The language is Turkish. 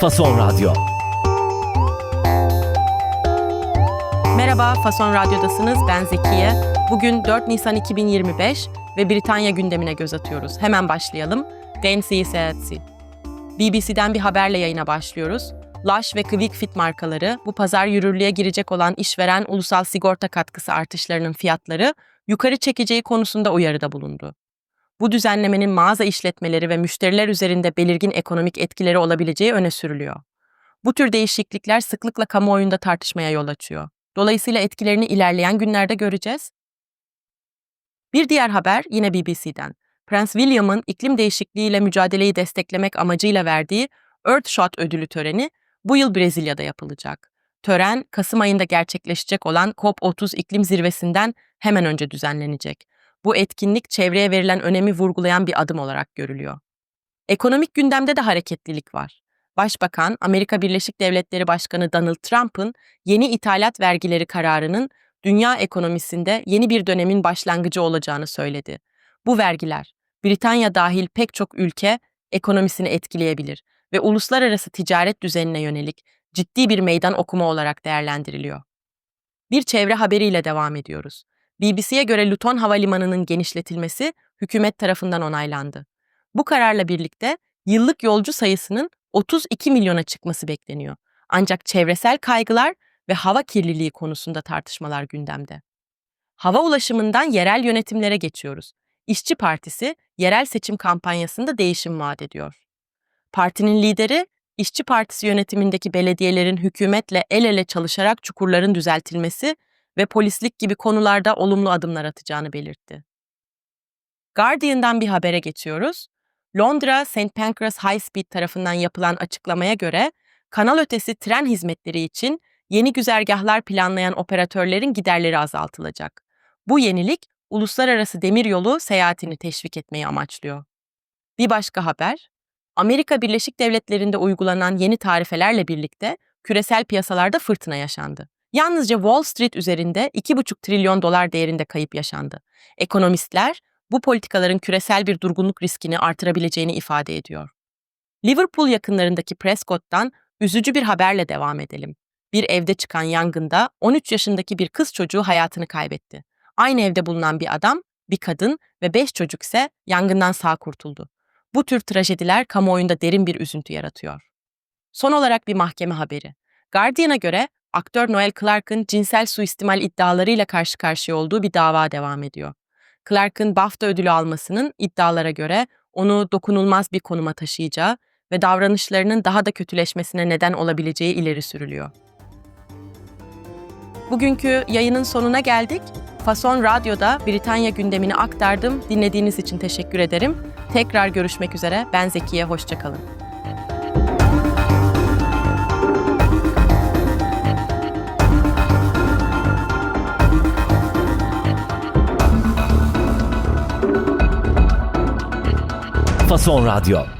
Fason Radyo. Merhaba, Fason Radyo'dasınız. Ben Zekiye. Bugün 4 Nisan 2025 ve Britanya gündemine göz atıyoruz. Hemen başlayalım. Dance Seyahatsi. BBC'den bir haberle yayına başlıyoruz. Lush ve Quick Fit markaları bu pazar yürürlüğe girecek olan işveren ulusal sigorta katkısı artışlarının fiyatları yukarı çekeceği konusunda uyarıda bulundu. Bu düzenlemenin mağaza işletmeleri ve müşteriler üzerinde belirgin ekonomik etkileri olabileceği öne sürülüyor. Bu tür değişiklikler sıklıkla kamuoyunda tartışmaya yol açıyor. Dolayısıyla etkilerini ilerleyen günlerde göreceğiz. Bir diğer haber yine BBC'den. Prens William'ın iklim değişikliğiyle mücadeleyi desteklemek amacıyla verdiği Earthshot ödülü töreni bu yıl Brezilya'da yapılacak. Tören, Kasım ayında gerçekleşecek olan COP30 iklim zirvesinden hemen önce düzenlenecek. Bu etkinlik çevreye verilen önemi vurgulayan bir adım olarak görülüyor. Ekonomik gündemde de hareketlilik var. Başbakan, Amerika Birleşik Devletleri Başkanı Donald Trump'ın yeni ithalat vergileri kararının dünya ekonomisinde yeni bir dönemin başlangıcı olacağını söyledi. Bu vergiler, Britanya dahil pek çok ülke ekonomisini etkileyebilir ve uluslararası ticaret düzenine yönelik ciddi bir meydan okuma olarak değerlendiriliyor. Bir çevre haberiyle devam ediyoruz. BBC'ye göre Luton Havalimanı'nın genişletilmesi hükümet tarafından onaylandı. Bu kararla birlikte yıllık yolcu sayısının 32 milyona çıkması bekleniyor. Ancak çevresel kaygılar ve hava kirliliği konusunda tartışmalar gündemde. Hava ulaşımından yerel yönetimlere geçiyoruz. İşçi Partisi yerel seçim kampanyasında değişim vaat ediyor. Partinin lideri, İşçi Partisi yönetimindeki belediyelerin hükümetle el ele çalışarak çukurların düzeltilmesi ve polislik gibi konularda olumlu adımlar atacağını belirtti. Guardian'dan bir habere geçiyoruz. Londra St. Pancras High Speed tarafından yapılan açıklamaya göre kanal ötesi tren hizmetleri için yeni güzergahlar planlayan operatörlerin giderleri azaltılacak. Bu yenilik uluslararası demiryolu seyahatini teşvik etmeyi amaçlıyor. Bir başka haber, Amerika Birleşik Devletleri'nde uygulanan yeni tarifelerle birlikte küresel piyasalarda fırtına yaşandı. Yalnızca Wall Street üzerinde 2,5 trilyon dolar değerinde kayıp yaşandı. Ekonomistler bu politikaların küresel bir durgunluk riskini artırabileceğini ifade ediyor. Liverpool yakınlarındaki Prescott'tan üzücü bir haberle devam edelim. Bir evde çıkan yangında 13 yaşındaki bir kız çocuğu hayatını kaybetti. Aynı evde bulunan bir adam, bir kadın ve 5 çocuk ise yangından sağ kurtuldu. Bu tür trajediler kamuoyunda derin bir üzüntü yaratıyor. Son olarak bir mahkeme haberi. Guardian'a göre aktör Noel Clark'ın cinsel suistimal iddialarıyla karşı karşıya olduğu bir dava devam ediyor. Clark'ın BAFTA ödülü almasının iddialara göre onu dokunulmaz bir konuma taşıyacağı ve davranışlarının daha da kötüleşmesine neden olabileceği ileri sürülüyor. Bugünkü yayının sonuna geldik. Fason Radyo'da Britanya gündemini aktardım. Dinlediğiniz için teşekkür ederim. Tekrar görüşmek üzere. Ben Zekiye, hoşçakalın. Fason Radyo.